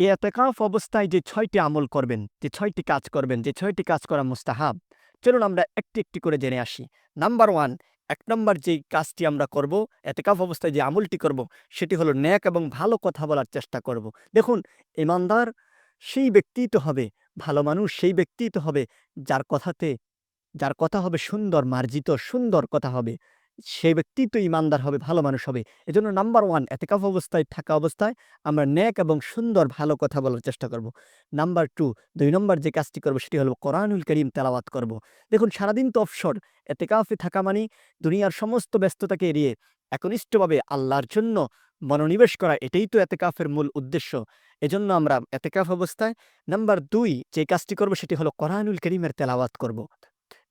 এই এতেকাফ অবস্থায় যে ছয়টি আমল করবেন, যে ছয়টি কাজ করবেন, যে ছয়টি কাজ করা মুস্তাহাব, চলুন আমরা একটি একটি করে জেনে আসি। নাম্বার ওয়ান, এক নম্বর যেই কাজটি আমরা করব, এতেকাফ অবস্থায় যে আমলটি করব, সেটি হলো ন্যাক এবং ভালো কথা বলার চেষ্টা করব। দেখুন, ইমানদার সেই ব্যক্তিই তো হবে, ভালো মানুষ সেই ব্যক্তিই তো হবে, যার কথাতে, যার কথা হবে সুন্দর, মার্জিত, সুন্দর কথা হবে। সেই ব্যক্তি তো ইমানদার হবে, ভালো মানুষ হবে। এজন্য নাম্বার ওয়ান এতেকাফ অবস্থায়, থাকা অবস্থায় আমরা ন্যাক এবং সুন্দর, ভালো কথা বলার চেষ্টা করব। নাম্বার টু দুই নম্বর যে কাজটি করব সেটি হলো কোরআনুল করিম তেলাওয়াত করব। দেখুন, সারাদিন তো অবসর এতেকাফে থাকা মানে দুনিয়ার সমস্ত ব্যস্ততাকে এড়িয়ে একনিষ্ঠভাবে আল্লাহর জন্য মনোনিবেশ করা, এটাই তো এতেকাফের মূল উদ্দেশ্য। এজন্য আমরা এতেকাফ অবস্থায় নাম্বার দুই যে কাজটি করব সেটি হলো কোরআনুল করিমের তেলাওয়াত করব।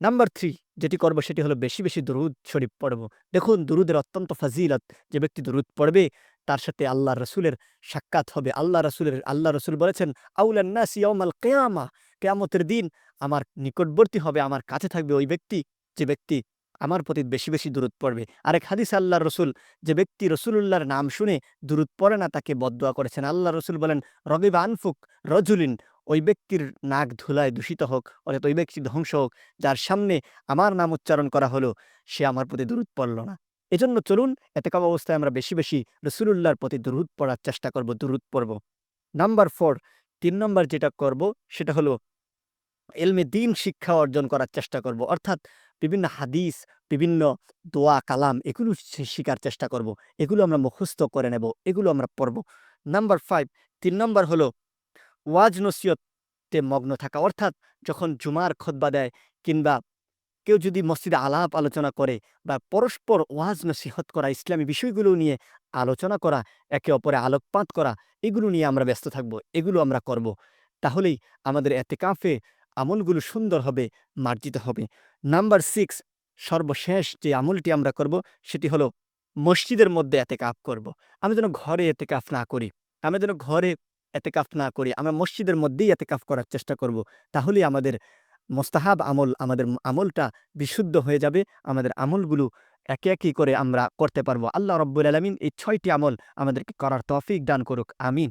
নাম্বার থ্রি যেটি করব সেটি হলো বেশি বেশি দরুদ শরীফ পড়ব। দেখুন, দুরুদের অত্যন্ত ফাজিলত যে ব্যক্তি দরুদ পড়বে, তার সাথে আল্লাহ রসুলের সাক্ষাৎ হবে। আল্লাহ রসুলের, আল্লাহ রসুল বলেছেন আউলান্নাসিয়াল কেয়ামা কেয়ামতের দিন আমার নিকটবর্তী হবে, আমার কাছে থাকবে ওই ব্যক্তি যে ব্যক্তি আমার প্রতি বেশি বেশি দূরত পড়বে। আরেক হাদিস আল্লাহ রসুল, যে ব্যক্তি রসুলুল্লাহর নাম শুনে দূরত পড়ে না, তাকে বদোয়া করেছেন। আল্লাহ রসুল বলেন রবিবা আনফুক রজুলিন ওই ব্যক্তির নাক ধুলায় দূষিত হোক, অর্থাৎ ওই ব্যক্তি ধ্বংস হোক, যার সামনে আমার নাম উচ্চারণ করা হলো, সে আমার প্রতি দূরত পড়ল না। এজন্য চলুন, এতেকাব অবস্থায় আমরা বেশি বেশি রসুলুল্লাহর প্রতি দূরত পড়ার চেষ্টা করব দূরত পড়ব। নাম্বার ফোর, তিন নম্বর যেটা করব, সেটা হলো, এলমে দিন শিক্ষা অর্জন করার চেষ্টা করব। অর্থাৎ বিভিন্ন হাদিস, বিভিন্ন দোয়া, কালাম এগুলো শি- শিখার চেষ্টা করব। এগুলো আমরা মুখস্থ করে নেব। এগুলো আমরা পড়ব। নাম্বার ফাইভ তিন নম্বর হলো ওয়াজ নসিয়তে মগ্ন থাকা। অর্থাৎ যখন জুমার খতবা দেয় কিংবা কেউ যদি মসজিদে আলাপ আলোচনা করে বা পরস্পর ওয়াজ নসিহত করা, ইসলামী বিষয়গুলো নিয়ে আলোচনা করা, একে অপরে আলোকপাত করা, এগুলো নিয়ে আমরা ব্যস্ত থাকব। এগুলো আমরা করব। তাহলেই আমাদের এতে কাফে আমলগুলো সুন্দর হবে, মার্জিত হবে। নাম্বার সিক্স সর্বশেষ যে আমলটি আমরা করব, সেটি হলো মসজিদের মধ্যে এতে কাপ করব। আমি যেন ঘরে এতে কাফ না করি, আমি যেন ঘরে এতেকাফ না করি, আমরা মসজিদের মধ্যেই এতেকাফ করার চেষ্টা করব। তাহলেই আমাদের মোস্তাহাব আমল, আমাদের আমলটা বিশুদ্ধ হয়ে যাবে, আমাদের আমলগুলো একে একই করে আমরা করতে পারব। আল্লাহ রব্বুল আলমিন এই ছয়টি আমল আমাদেরকে করার তফিক দান করুক, আমিন।